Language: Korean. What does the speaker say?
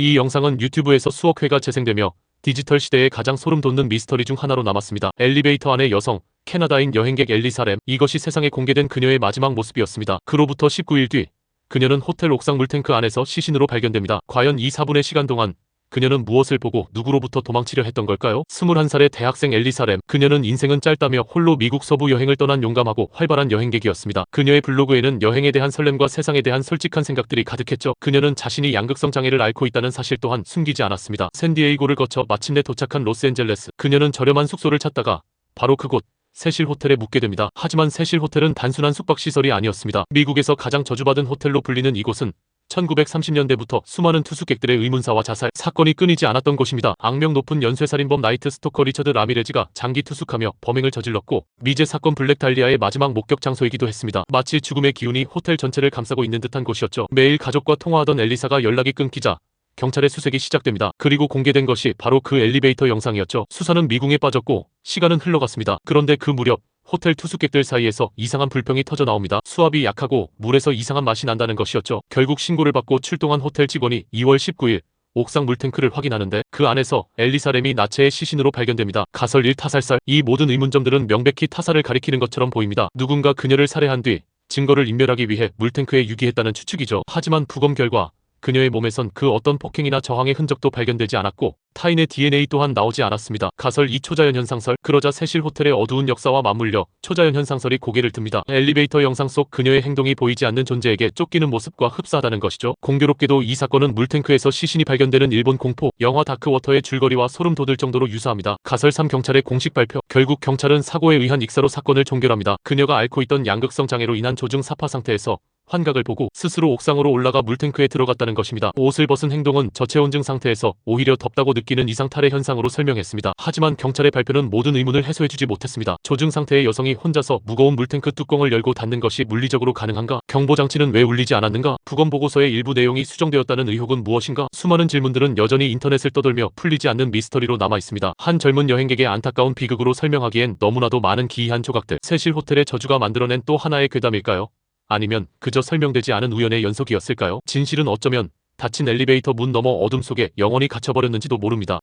이 영상은 유튜브에서 수억 회가 재생되며 디지털 시대의 가장 소름 돋는 미스터리 중 하나로 남았습니다. 엘리베이터 안의 여성, 캐나다인 여행객 엘리사 램. 이것이 세상에 공개된 그녀의 마지막 모습이었습니다. 그로부터 19일 뒤 그녀는 호텔 옥상 물탱크 안에서 시신으로 발견됩니다. 과연 이 4분의 시간 동안 그녀는 무엇을 보고 누구로부터 도망치려 했던 걸까요? 21살의 대학생 엘리사 램. 그녀는 인생은 짧다며 홀로 미국 서부 여행을 떠난 용감하고 활발한 여행객이었습니다. 그녀의 블로그에는 여행에 대한 설렘과 세상에 대한 솔직한 생각들이 가득했죠. 그녀는 자신이 양극성 장애를 앓고 있다는 사실 또한 숨기지 않았습니다. 샌디에이고를 거쳐 마침내 도착한 로스앤젤레스. 그녀는 저렴한 숙소를 찾다가 바로 그곳 세실 호텔에 묵게 됩니다. 하지만 세실 호텔은 단순한 숙박시설이 아니었습니다. 미국에서 가장 저주받은 호텔로 불리는 이곳은 1930년대부터 수많은 투숙객들의 의문사와 자살, 사건이 끊이지 않았던 곳입니다. 악명 높은 연쇄살인범 나이트 스토커 리처드 라미레즈가 장기 투숙하며 범행을 저질렀고 미제 사건 블랙 달리아의 마지막 목격 장소이기도 했습니다. 마치 죽음의 기운이 호텔 전체를 감싸고 있는 듯한 곳이었죠. 매일 가족과 통화하던 엘리사가 연락이 끊기자 경찰의 수색이 시작됩니다. 그리고 공개된 것이 바로 그 엘리베이터 영상이었죠. 수사는 미궁에 빠졌고 시간은 흘러갔습니다. 그런데 그 무렵 호텔 투숙객들 사이에서 이상한 불평이 터져 나옵니다. 수압이 약하고 물에서 이상한 맛이 난다는 것이었죠. 결국 신고를 받고 출동한 호텔 직원이 2월 19일 옥상 물탱크를 확인하는데 그 안에서 엘리사 램이 나체의 시신으로 발견됩니다. 가설 1 타살살 이 모든 의문점들은 명백히 타살을 가리키는 것처럼 보입니다. 누군가 그녀를 살해한 뒤 증거를 인멸하기 위해 물탱크에 유기했다는 추측이죠. 하지만 부검 결과 그녀의 몸에선 그 어떤 폭행이나 저항의 흔적도 발견되지 않았고 타인의 DNA 또한 나오지 않았습니다. 가설 2 초자연 현상설 그러자 세실 호텔의 어두운 역사와 맞물려 초자연 현상설이 고개를 듭니다. 엘리베이터 영상 속 그녀의 행동이 보이지 않는 존재에게 쫓기는 모습과 흡사하다는 것이죠. 공교롭게도 이 사건은 물탱크에서 시신이 발견되는 일본 공포 영화 다크워터의 줄거리와 소름 돋을 정도로 유사합니다. 가설 3 경찰의 공식 발표 결국 경찰은 사고에 의한 익사로 사건을 종결합니다. 그녀가 앓고 있던 양극성 장애로 인한 조증 사파 상태에서 환각을 보고 스스로 옥상으로 올라가 물탱크에 들어갔다는 것입니다. 옷을 벗은 행동은 저체온증 상태에서 오히려 덥다고 느끼는 이상 탈의 현상으로 설명했습니다. 하지만 경찰의 발표는 모든 의문을 해소해주지 못했습니다. 조증 상태의 여성이 혼자서 무거운 물탱크 뚜껑을 열고 닫는 것이 물리적으로 가능한가? 경보장치는 왜 울리지 않았는가? 부검 보고서의 일부 내용이 수정되었다는 의혹은 무엇인가? 수많은 질문들은 여전히 인터넷을 떠돌며 풀리지 않는 미스터리로 남아 있습니다. 한 젊은 여행객의 안타까운 비극으로 설명하기엔 너무나도 많은 기이한 조각들. 세실 호텔의 저주가 만들어낸 또 하나의 괴담일까요? 아니면 그저 설명되지 않은 우연의 연속이었을까요? 진실은 어쩌면 닫힌 엘리베이터 문 너머 어둠 속에 영원히 갇혀버렸는지도 모릅니다.